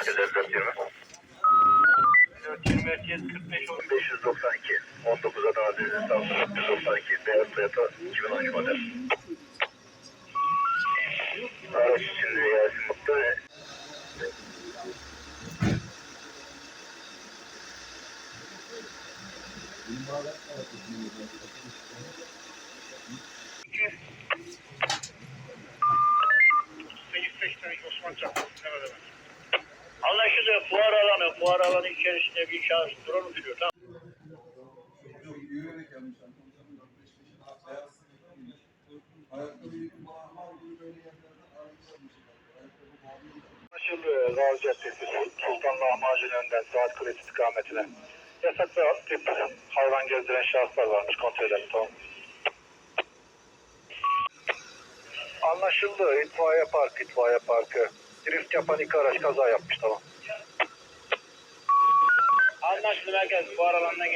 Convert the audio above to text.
merkez 420. 420 merkez 45 10 592. 19 Adana Deniz İstanbul 492. Beyaz Toyota 2013 model. Araç içinde Yasin Mutlu ve Anlaşıldı. Fuar alanı, içerisinde bir şahıs drone uçuruyor. Tamam. Anlaşıldı. Gazi Caddesi Sultan önden saat kulesi istikametine. Yasaklı tip hayvan gezdiren şahıslar varmış kontrol edelim tamam. Anlaşıldı. İtfaiye parkı, itfaiye parkı. Drift yapan iki araç kaza yapmış tamam. tashkil markazi pora olgandan keyin